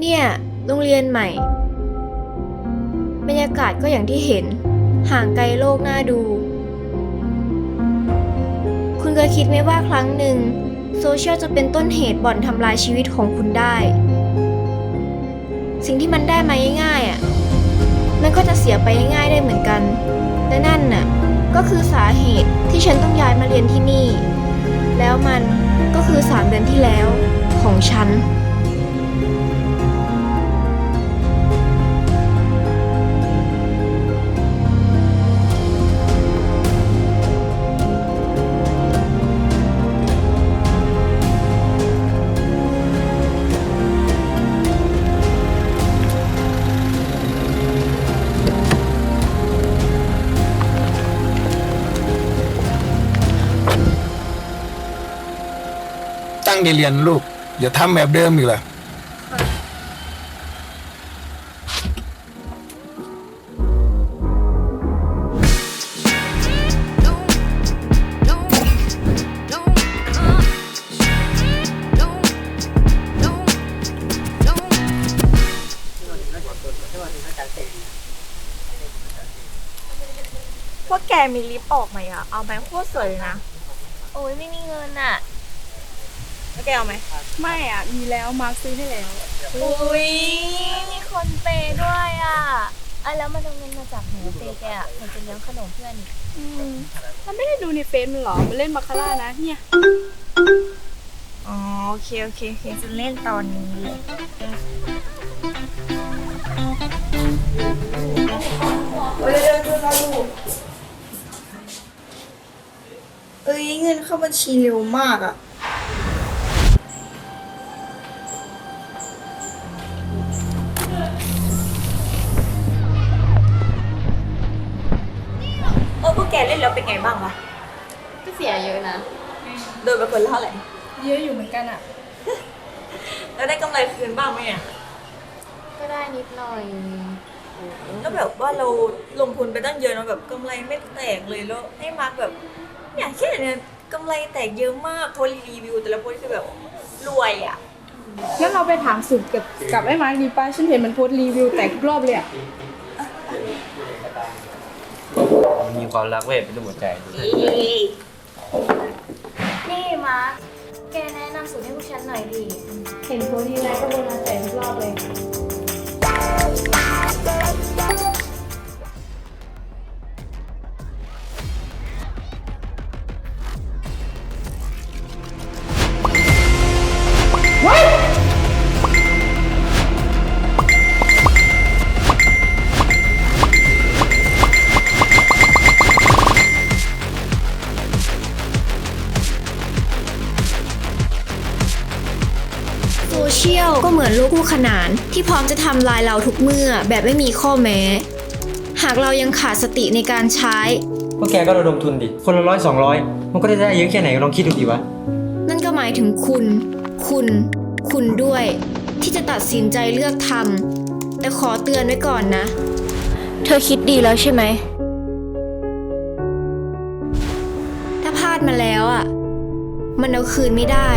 เนี่ย โรงเรียนใหม่ บรรยากาศก็อย่างที่เห็น ห่างไกลโลกน่าดู คุณเคยคิดไหมว่าครั้งหนึ่งโซเชียลจะเป็นต้นเหตุบ่อนทำลายชีวิตของคุณได้ สิ่งที่มันได้มาง่ายๆอะ มันก็จะเสียไปง่ายๆได้เหมือนกัน และนั่นน่ะก็คือสาเหตุที่ฉันต้องย้ายมาเรียนที่นี่ แล้วมันก็คือสามเดือนที่แล้วของฉัน งใจเรียนลูก อย่าทำแบบเดิมอีกล่ะพวกแกมีลิปออกไหมอะเอาไหมโคตรสวยเลยนะ โอ้ยไม่มีเงินอะ แล้วแกเอาไหมไม่อะ มีแล้วมาร์คซื้อให้แล้ว อุ้ยมีคนเปย์ด้วยอะอะแล้วมันเอาเงินมาจากไหนเปย์แกอะมันจะเลี้ยงขนมเพื่อนอีกอืมมันไม่ได้ดูในเฟซมันหรอ มันเล่นมาคาร่านะเนี่ย อ๋อโอเคโอเคโอเคจะเล่นตอนนี้เลยเอ้ยเงินเข้าบัญชีเร็วมากอะ เออพวกแกเล่นแล้วเป็นไงบ้างวะก็เสียเยอะนะ โดนไปคนละเท่าไหร่เยอะอยู่เหมือนกันอะ แล้วได้กำไรคืนบ้างไหมอะก็ได้นิดหน่อย ก็แบบว่าเราลงทุนไปตั้งเยอะเนอะแบบกำไรไม่แตกเลยแล้วให้มาร์กแบบเนี่ยแค่เนี่ยกำไรแตกเยอะมากโพสต์รีวิว แต่ละโพสต์คือแบบรวยอะงั้นเราไปถามสุดกับกับไอ้มาร์คดีป้าฉันเห็นมันโพสต์รีวิวแตกทุกรอบเลยอะ มันมีความรักเว้ยเป็นรูปหัวใจดูนี่มาร์คแกแนะนำสูตรให้พวกฉันหน่อยดิ เห็นโพสต์ทีไรก็โบนัสแตกทุกรอบเลย ก็เหมือนลูกคู่ขนาน ที่พร้อมจะทำลายเราทุกเมื่อแบบไม่มีข้อแม้ หากเรายังขาดสติในการใช้ พวกแกก็ระดมทุนดิ คนละร้อยสองร้อยมันก็ได้ได้เยอะแค่ไหนลองคิดดูดิวะ นั่นก็หมายถึงคุณ คุณ คุณด้วย ที่จะตัดสินใจเลือกทำแต่ขอเตือนไว้ก่อนนะ เธอคิดดีแล้วใช่ไหม ถ้าพลาดมาแล้วอะ มันเอาคืนไม่ได้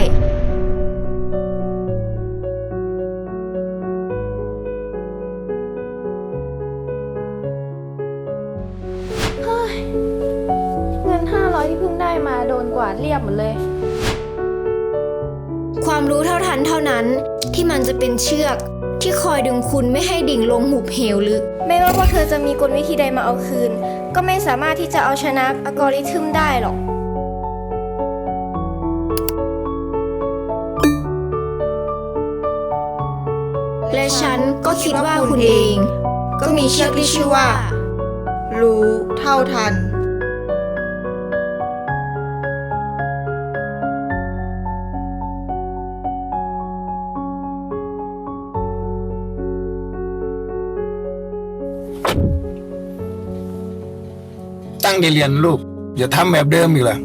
กวาดเรียบหมดเลย ความรู้เท่าทันเท่านั้นที่มันจะเป็นเชือกที่คอยดึงคุณไม่ให้ดิ่งลงหุบเหวลึก ไม่ว่าพวกเธอจะมีกลวิธีใดมาเอาคืน ก็ไม่สามารถที่จะเอาชนะอัลกอริทึมได้หรอก และฉันก็คิดว่าคุณเอง ก็มีเชือกที่ชื่อว่า รู้เท่าทัน ตั้งใจเรียนลูกอย่าทำแบบเดิมอีกล่ะ